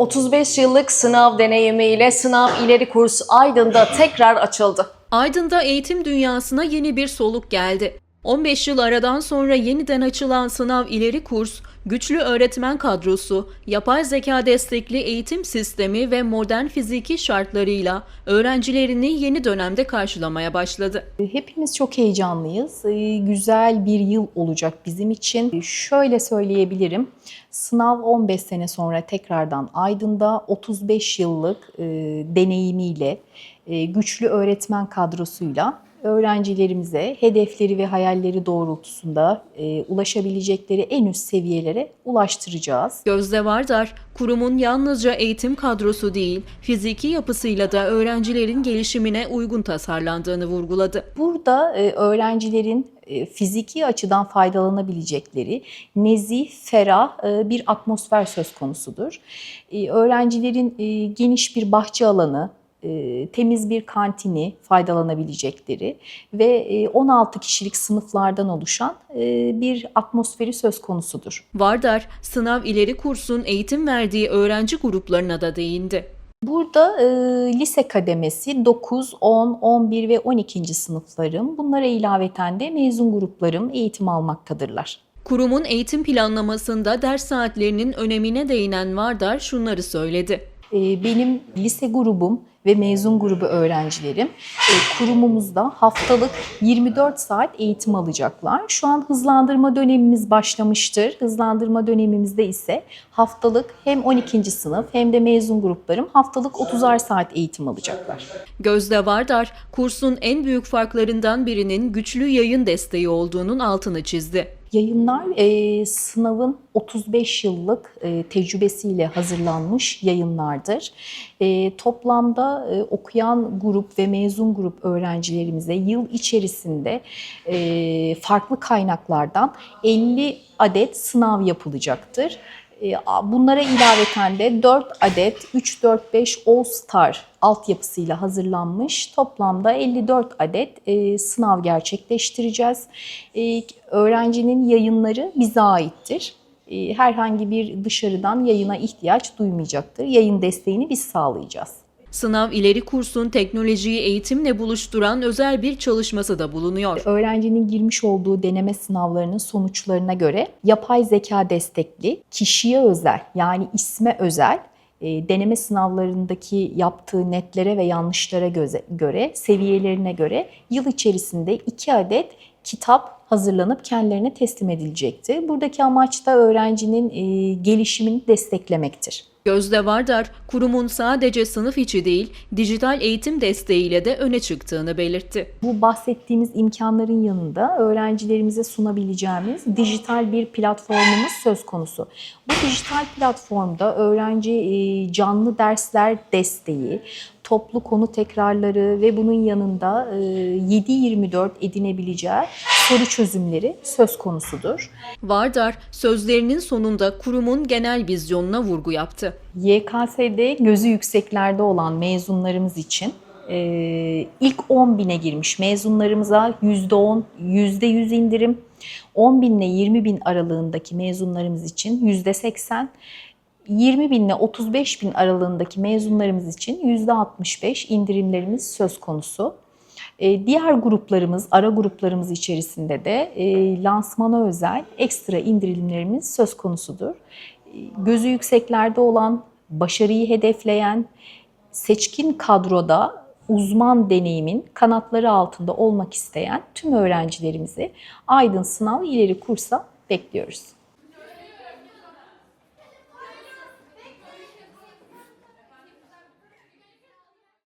35 yıllık sınav deneyimiyle sınav ileri kurs Aydın'da tekrar açıldı. Aydın'da eğitim dünyasına yeni bir soluk geldi. 15 yıl aradan sonra yeniden açılan sınav ileri kurs, güçlü öğretmen kadrosu, yapay zeka destekli eğitim sistemi ve modern fiziki şartlarıyla öğrencilerini yeni dönemde karşılamaya başladı. Hepimiz çok heyecanlıyız. Ee, Güzel bir yıl olacak bizim için. Şöyle söyleyebilirim. Sınav 15 sene sonra tekrardan Aydın'da 35 yıllık e, deneyimiyle, e, güçlü öğretmen kadrosuyla öğrencilerimize hedefleri ve hayalleri doğrultusunda e, ulaşabilecekleri en üst seviyelere ulaştıracağız. Gözde Vardar, kurumun yalnızca eğitim kadrosu değil, fiziki yapısıyla da öğrencilerin gelişimine uygun tasarlandığını vurguladı. Burada e, öğrencilerin e, fiziki açıdan faydalanabilecekleri nezih, ferah e, bir atmosfer söz konusudur. E, öğrencilerin geniş bir bahçe alanı, e, temiz bir kantini faydalanabilecekleri ve e, 16 kişilik sınıflardan oluşan e, bir atmosferi söz konusudur. Vardar, sınav ileri kursun eğitim verdiği öğrenci gruplarına da değindi. Burada e, lise kademesi 9, 10, 11 ve 12. sınıflarım. Bunlara ilaveten de mezun gruplarım eğitim almaktadırlar. Kurumun eğitim planlamasında ders saatlerinin önemine değinen Vardar şunları söyledi. E, Benim lise grubum ve mezun grubu öğrencilerim e, kurumumuzda haftalık 24 saat eğitim alacaklar. Şu an hızlandırma dönemimiz başlamıştır. Hızlandırma dönemimizde ise haftalık hem 12. sınıf hem de mezun gruplarım haftalık 30'ar saat eğitim alacaklar. Gözde Vardar, kursun en büyük farklarından birinin güçlü yayın desteği olduğunun altını çizdi. Yayınlar e, sınavın 35 yıllık e, tecrübesiyle hazırlanmış yayınlardır. E, toplamda e, okuyan grup ve mezun grup öğrencilerimize yıl içerisinde e, farklı kaynaklardan 50 adet sınav yapılacaktır. E, Bunlara ilaveten de 4 adet 3-4-5 All Star altyapısıyla hazırlanmış toplamda 54 adet e, sınav gerçekleştireceğiz. E, öğrencinin yayınları bize aittir. Herhangi bir dışarıdan yayına ihtiyaç duymayacaktır. Yayın desteğini biz sağlayacağız. Sınav ileri kursun teknolojiyi eğitimle buluşturan özel bir çalışması da bulunuyor. Öğrencinin girmiş olduğu deneme sınavlarının sonuçlarına göre yapay zeka destekli, kişiye özel yani isme özel e, deneme sınavlarındaki yaptığı netlere ve yanlışlara göre, seviyelerine göre yıl içerisinde 2 adet kitap hazırlanıp kendilerine teslim edilecektir. Buradaki amaç da öğrencinin e, gelişimini desteklemektir. Gözde Vardar, kurumun sadece sınıf içi değil, dijital eğitim desteğiyle de öne çıktığını belirtti. Bu bahsettiğimiz imkanların yanında öğrencilerimize sunabileceğimiz dijital bir platformumuz söz konusu. Bu dijital platformda öğrenci e, canlı dersler desteği, toplu konu tekrarları ve bunun yanında e, 7-24 edinebileceği soru çözümleri söz konusudur. Vardar, sözlerinin sonunda kurumun genel vizyonuna vurgu yaptı. YKS'de gözü yükseklerde olan mezunlarımız için e, ilk 10 bine girmiş mezunlarımıza %10, %100 indirim, 10 bin ile 20 bin aralığındaki mezunlarımız için %80, 20 bin ile 35 bin aralığındaki mezunlarımız için %65 indirimlerimiz söz konusu. E, Diğer gruplarımız, ara gruplarımız içerisinde de e, lansmana özel ekstra indirimlerimiz söz konusudur. E, Gözü yükseklerde olan, başarıyı hedefleyen, seçkin kadroda uzman deneyimin kanatları altında olmak isteyen tüm öğrencilerimizi Aydın Sınav İleri Kurs'a bekliyoruz.